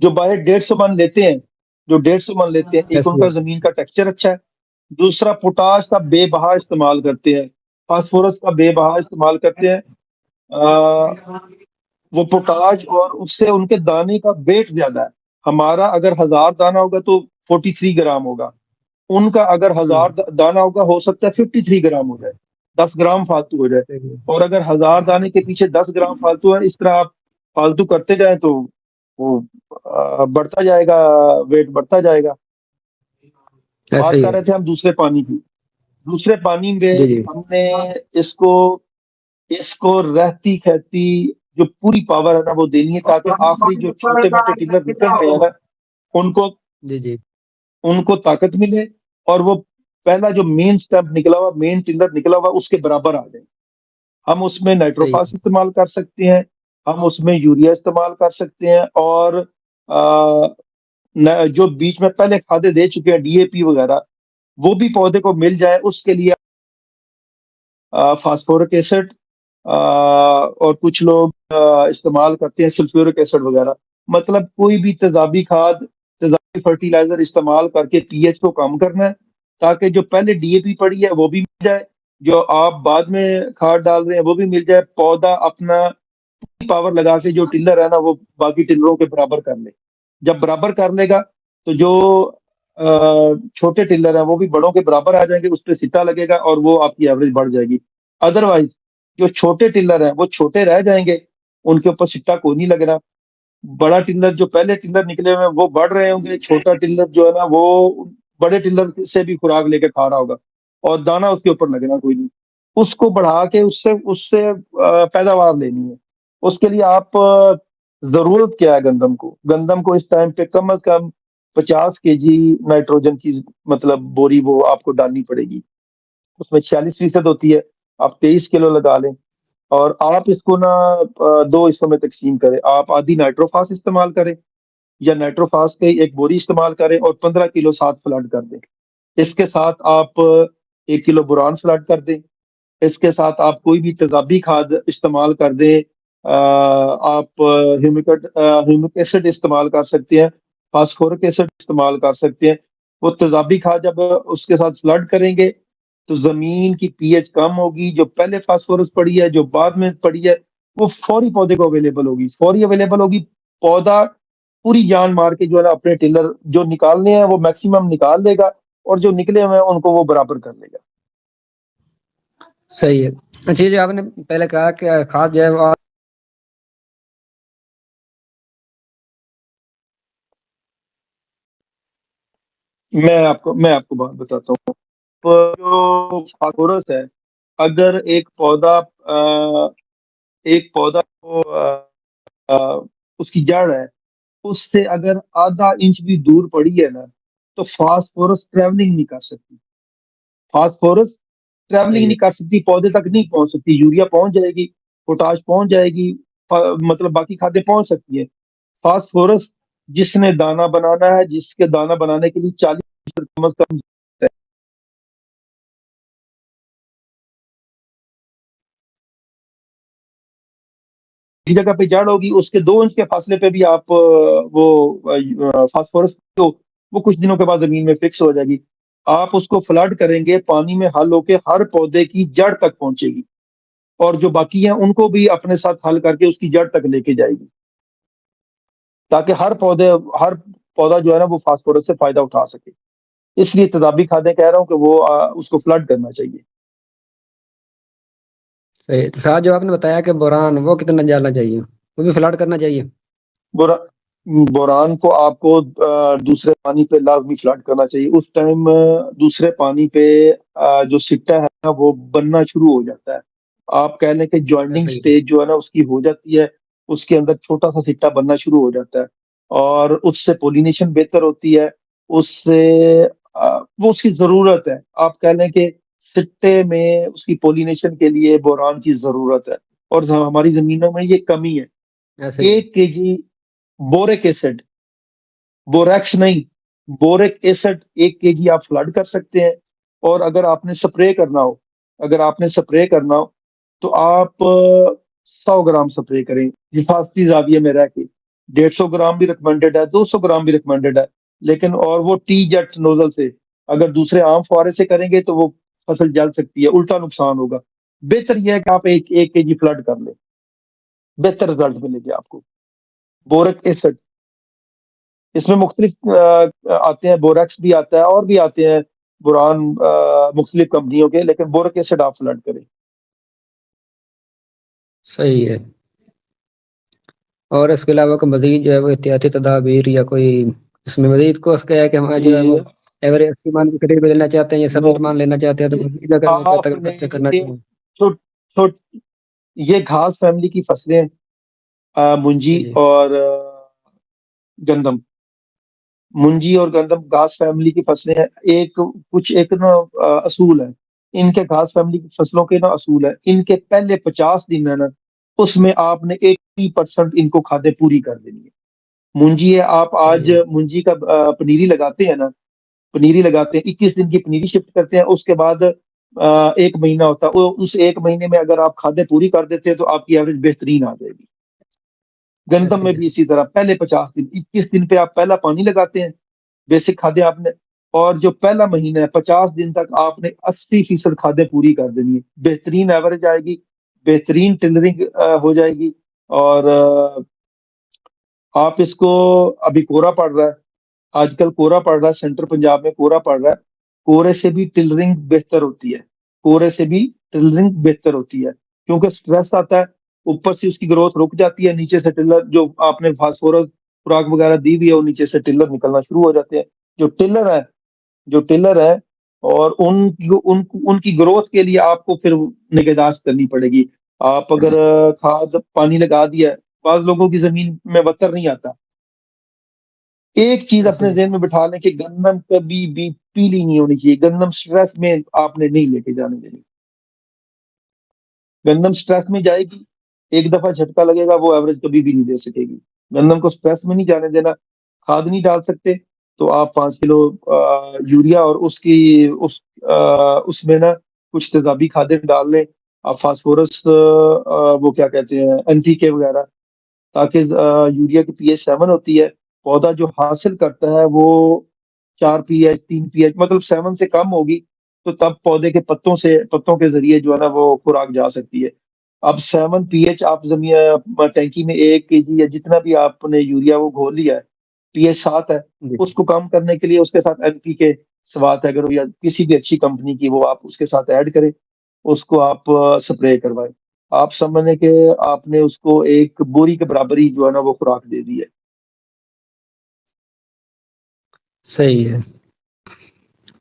جو باہر ڈیڑھ سو من لیتے ہیں جو ڈیڑھ سو من لیتے ہیں ایک ان کا زمین کا ٹیکسچر اچھا ہے دوسرا پوٹاش کا بے بہا استعمال کرتے ہیں۔ فاسفورس کا بے بہا استعمال کرتے ہیں۔ وہ پوٹاش اور اس سے ان کے دانے کا ویٹ زیادہ ہے۔ ہمارا اگر ہزار دانا ہوگا تو فورٹی تھری گرام ہوگا۔ ان کا اگر ہزار دانا ہوگا ہو سکتا ہے ففٹی تھری گرام ہو جائے۔ دس گرام فالتو ہو جائے۔ اور اگر ہزار دانے کے پیچھے دس گرام فالتو ہے اس طرح آپ فالتو کرتے جائیں تو وہ بڑھتا جائے گا ویٹ بڑھتا جائے گا۔ بات کر رہے تھے ہم دوسرے پانی کی۔ دوسرے پانی میں جی، جی۔ ہم نے اس کو اس کو رہتی کہتی جو پوری پاور ہے نا وہ دینی ہے تاکہ آخری جو چھوٹے موٹے ٹلر نکل رہے ہیں ان کو جی ان کو طاقت ملے اور وہ پہلا جو مین سٹیپ نکلا ہوا مین ٹلر نکلا ہوا اس کے برابر آ جائے۔ ہم اس میں نائٹروفاس استعمال کر سکتے ہیں۔ ہم اس میں یوریا استعمال کر سکتے ہیں اور جو بیچ میں پہلے کھادے دے چکے ہیں، ڈی اے پی وغیرہ، وہ بھی پودے کو مل جائے، اس کے لیے فاسفورک ایسڈ اور کچھ لوگ استعمال کرتے ہیں سلفیورک ایسڈ وغیرہ۔ مطلب کوئی بھی تیزابی کھاد تیزابی فرٹیلائزر استعمال کر کے پی ایچ کو کم کرنا ہے، تاکہ جو پہلے ڈی اے پی پڑی ہے، وہ بھی مل جائے۔ جو آپ بعد میں کھاد ڈال رہے ہیں، وہ بھی مل جائے۔ پودا اپنا پاور لگا کے جو ٹلر ہے نا وہ باقی ٹلروں کے برابر کر لے۔ جب برابر کر لے گا تو جو چھوٹے ٹلر ہیں وہ بھی بڑوں کے برابر آ جائیں گے، اس پہ سٹا لگے گا اور وہ آپ کی ایوریج بڑھ جائے گی۔ ادر وائز جو چھوٹے ٹلر ہیں وہ چھوٹے رہ جائیں گے، ان کے اوپر سٹا کوئی نہیں لگ رہا۔ بڑا ٹلر جو پہلے ٹلر نکلے ہوئے ہیں، وہ بڑھ رہے ہوں گے، چھوٹا ٹلر جو ہے نا وہ بڑے ٹلر سے بھی خوراک لے کے کھا رہا ہوگا اور دانا اس کے اوپر لگنا کوئی نہیں۔ اس کو بڑھا کے اس سے اس سے پیداوار لینی ہے۔ اس کے لیے آپ ضرورت کیا ہے گندم کو؟ گندم کو اس ٹائم پہ کم از کم پچاس کے جی نائٹروجن کی مطلب بوری وہ آپ کو ڈالنی پڑے گی۔ اس میں چھیالیس فیصد ہوتی ہے۔ آپ تیئیس کلو لگا لیں اور آپ اس کو نا دو حصوں میں تقسیم کریں۔ آپ آدھی نائٹروفاس استعمال کریں یا نائٹروفاس کے ایک بوری استعمال کریں اور پندرہ کلو ساتھ فلڈ کر دیں۔ اس کے ساتھ آپ ایک کلو بران فلڈ کر دیں۔ اس کے ساتھ آپ کوئی بھی تیزابی کھاد استعمال کر دیں۔ آپ ہیومک ایسڈ استعمال کر سکتے ہیں، فاسفورک ایسڈ استعمال کر سکتے ہیں۔ وہ تیزابی کھاد جب اس کے ساتھ فلڈ کریں گے تو زمین کی پی ایچ کم ہوگی۔ جو پہلے فاسفورس پڑی ہے، جو بعد میں پڑی ہے، وہ فوری پودے کو اویلیبل ہوگی۔ فوری اویلیبل ہوگی۔ پودا پوری جان مار کے جو ہے نا، اپنے ٹلر جو نکالنے ہیں، وہ میکسیمم نکال دے گا اور جو نکلے ہوئے ہیں، ان کو وہ برابر کر لے گا۔ صحیح ہے۔ اچھا جو آپ نے پہلے کہا کہ کھاد جو ہے میں آپ کو میں آپ کو بات بتاتا ہوں۔ جو فاسفورس ہے اگر ایک پودا ایک پودا اس کی جڑ ہے اس سے اگر آدھا انچ بھی دور پڑی ہے نا تو فاسفورس ٹریولنگ نہیں کر سکتی۔ فاسفورس ٹریولنگ نہیں کر سکتی پودے تک نہیں پہنچ سکتی یوریا پہنچ جائے گی پوٹاش پہنچ جائے گی مطلب باقی کھادیں پہنچ سکتی ہیں فاسفورس جس نے دانا بنانا ہے، جس کے دانا بنانے کے لیے چالیس کم از کم جگہ پہ جڑ ہوگی، اس کے دو انچ کے فاصلے پہ بھی آپ وہ فاسفورس وہ کچھ دنوں کے بعد زمین میں فکس ہو جائے گی۔ آپ اس کو فلڈ کریں گے، پانی میں حل ہو کے ہر پودے کی جڑ تک پہنچے گی۔ اور جو باقی ہیں، ان کو بھی اپنے ساتھ حل کر کے اس کی جڑ تک لے کے جائے گی۔ تاکہ ہر پودے ہر پودا جو ہے نا وہ فاسفورس سے فائدہ اٹھا سکے۔ اس لیے تضابی کھادیں کہہ رہا ہوں کہ وہ اس کو فلڈ کرنا چاہیے۔ صحیح۔ تو ساتھ جو آپ نے بتایا کہ بوران وہ کتنا ڈالنا چاہیے؟ وہ بھی فلڈ کرنا چاہیے۔ بوران کو آپ کو دوسرے پانی پہ لازمی فلڈ کرنا چاہیے۔ اس ٹائم دوسرے پانی پہ جو سٹا ہے وہ بننا شروع ہو جاتا ہے۔ آپ کہہ لیں کہ جوائننگ سٹیج جو ہے نا اس کی ہو جاتی ہے۔ اس کے اندر چھوٹا سا سٹا بننا شروع ہو جاتا ہے اور اس سے پولینیشن بہتر ہوتی ہے اس سے وہ اس کی ضرورت ہے۔ آپ کہہ لیں کہ سٹے میں اس کی پولینیشن کے لیے بوران کی ضرورت ہے اور ہماری زمینوں میں یہ کمی ہے۔ ایک کے جی بورک ایسڈ بوریکس نہیں بورک ایسڈ ایک کے جی آپ فلڈ کر سکتے ہیں۔ اور اگر آپ نے سپرے کرنا ہو اگر آپ نے سپرے کرنا ہو تو آپ سو گرام سپرے کریں۔ حفاظتی زاویے میں رہ کے ڈیڑھ سو گرام بھی ریکمینڈیڈ ہے، دو سو گرام بھی ریکمینڈیڈ ہے۔ لیکن اور وہ ٹی جیٹ نوزل سے اگر دوسرے عام فوارے سے کریں گے تو وہ فصل جل سکتی ہے، الٹا نقصان ہوگا۔ بہتر یہ ہے کہ آپ ایک ایک کے جی فلڈ کر لیں۔ بہتر رزلٹ ملے گی آپ کو۔ بورک ایسڈ۔ اس میں مختلف آتے ہیں، بوریکس بھی آتا ہے اور بھی آتے ہیں بران مختلف کمپنیوں کے، لیکن بورک ایسڈ آپ فلڈ کریں۔ صحیح ہے۔ اور اس کے علاوہ کوئی مزید جو ہے وہ احتیاطی تدابیر یا کوئی اس میں مزید کو کیا ہے کہ ہمارا جو ہے وہ ایوریج مان کی قریب لینا چاہتے ہیں یا سب مان لینا چاہتے ہیں تو مزید اگر کرنا چاہیے۔ یہ گھاس فیملی کی فصلیں منجی اور گندم۔ منجی اور گندم گھاس فیملی کی فصلیں ہیں۔ ایک کچھ ایک نا اصول ہے۔ ان کے گھاس فیملی کی فصلوں کے نا اصول ہے۔ ان کے پہلے پچاس دن ہے نا اس میں آپ نے ایٹی پرسینٹ ان کو کھادیں پوری کر دینی ہے منجی ہے آپ آج منجی کا پنیری لگاتے ہیں نا پنیری لگاتے ہیں اکیس دن کی پنیری شفٹ کرتے ہیں اس کے بعد ایک مہینہ ہوتا ہے۔ اس ایک مہینے میں اگر آپ کھادیں پوری کر دیتے ہیں تو آپ کی ایوریج بہترین آ جائے گی۔ گندم میں بھی اسی طرح پہلے پچاس دن اکیس دن پہ آپ پہلا پانی لگاتے ہیں۔ بیسک کھادیں آپ نے اور جو پہلا مہینہ ہے، پچاس دن تک آپ نے اسی فیصد کھادیں پوری کر دینی ہے بہترین ایوریج آئے گی، بہترین ٹلرنگ ہو جائے گی۔ اور آپ اس کو، ابھی کورا پڑ رہا ہے۔ آج کل کورا پڑ رہا ہے، سینٹر پنجاب میں کورا پڑ رہا ہے۔ کورے سے بھی ٹلرنگ بہتر ہوتی ہے۔ کورے سے بھی ٹلرنگ بہتر ہوتی ہے۔ کیونکہ سٹریس آتا ہے، اوپر سے اس کی گروتھ رک جاتی ہے، نیچے سے ٹلر جو آپ نے فاسفورس خوراک وغیرہ دی بھی ہے، وہ نیچے سے ٹلر نکلنا شروع ہو جاتے ہیں۔ جو ٹلر ہے جو ٹلر ہے اور ان ان ان کی گروتھ کے لیے آپ کو پھر نگہداشت کرنی پڑے گی۔ آپ اگر کھاد پانی لگا دیا بعض لوگوں کی زمین میں وتر نہیں آتا۔ ایک چیز اپنے ذہن میں بٹھا لیں کہ گندم کبھی بھی پیلی نہیں ہونی چاہیے۔ گندم سٹریس میں آپ نے نہیں لے کے جانے دینی گندم سٹریس میں جائے گی ایک دفعہ جھٹکا لگے گا وہ ایوریج کبھی بھی نہیں دے سکے گی۔ گندم کو سٹریس میں نہیں جانے دینا کھاد نہیں ڈال سکتے۔ تو آپ پانچ کلو یوریا اور اس کی، اس اس میں نا کچھ تیزابی کھادیں ڈال لیں۔ آپ فاسفورس وہ کیا کہتے ہیں، این ٹی کے وغیرہ، تاکہ یوریا کی پی ایچ سیون ہوتی ہے۔ پودا جو حاصل کرتا ہے وہ چار پی ایچ، تین پی ایچ مطلب سیون سے کم ہوگی۔ تو تب پودے کے پتوں سے، پتوں کے ذریعے جو ہے نا وہ خوراک جا سکتی ہے۔ اب سیون پی ایچ آپ زمین ٹینکی میں ایک کے جی یا جتنا بھی آپ نے یوریا وہ گھول لیا ہے پی ایچ سات ہے۔ اس کو کم کرنے کے لیے اس کے ساتھ این پی کے سوات ہے۔ اگر یا کسی بھی اچھی کمپنی کی وہ آپ اس کے ساتھ ایڈ کریں اس کو آپ سپرے کروائیں۔ آپ سمجھنے کہ آپ نے اس کو ایک بوری کے برابر ہی جو ہے نا وہ خوراک دے دی ہے۔ صحیح ہے۔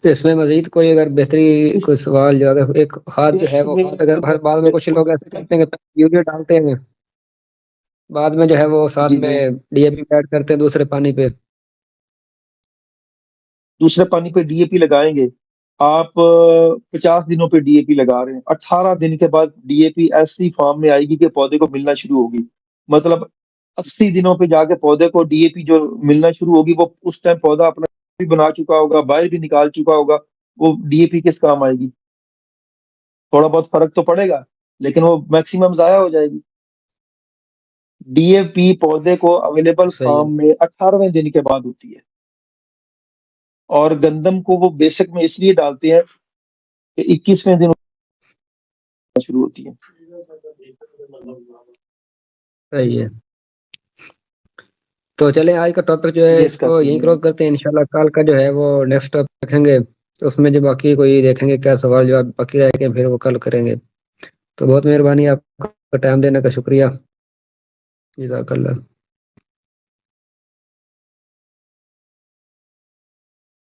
تو اس میں مزید کوئی اگر بہتری کوئی سوال جو اگر ایک کھاد ہے وہ اگر ہر بعد میں کچھ لوگ ایسے کرتے ہیں کہ یوریا ڈالتے ہیں۔ بعد میں جو ہے وہ ساتھ میں ڈی اے پی ایڈ کرتے ہیں دوسرے پانی پہ۔ دوسرے پانی پہ ڈی اے پی لگائیں گے۔ آپ پچاس دنوں پہ ڈی اے پی لگا رہے ہیں۔ اٹھارہ دن کے بعد ڈی اے پی ایسی فارم میں آئے گی کہ پودے کو ملنا شروع ہوگی۔ مطلب اسی دنوں پہ جا کے پودے کو ڈی اے پی جو ملنا شروع ہوگی وہ اس ٹائم پودا اپنا بھی بنا چکا ہوگا باہر بھی نکال چکا ہوگا۔ وہ ڈی اے پی کس کام آئے گی؟ تھوڑا بہت فرق تو پڑے گا لیکن وہ میکسیمم ضائع ہو جائے گی۔ ڈی اے پی پودے کو اویلیبل فارم میں اٹھارہویں دن کے بعد ہوتی ہے۔ اور گندم کو وہ بیسک میں اس لیے ڈالتے ہیں کہ اکیسویں دن شروع ہوتی ہے۔ صحیح ہے۔ تو چلیں آج کا ٹاپک جو ہے اس کو یہیں کلوز کرتے ہیں۔ انشاءاللہ کل کا جو ہے وہ نیکسٹ ٹاپک رکھیں گے۔ اس میں جو باقی کوئی دیکھیں گے کیا سوال جواب باقی رہ کے پھر وہ کل کریں گے۔ تو بہت مہربانی آپ کا ٹائم دینے کا شکریہ۔ ይዛቀላል።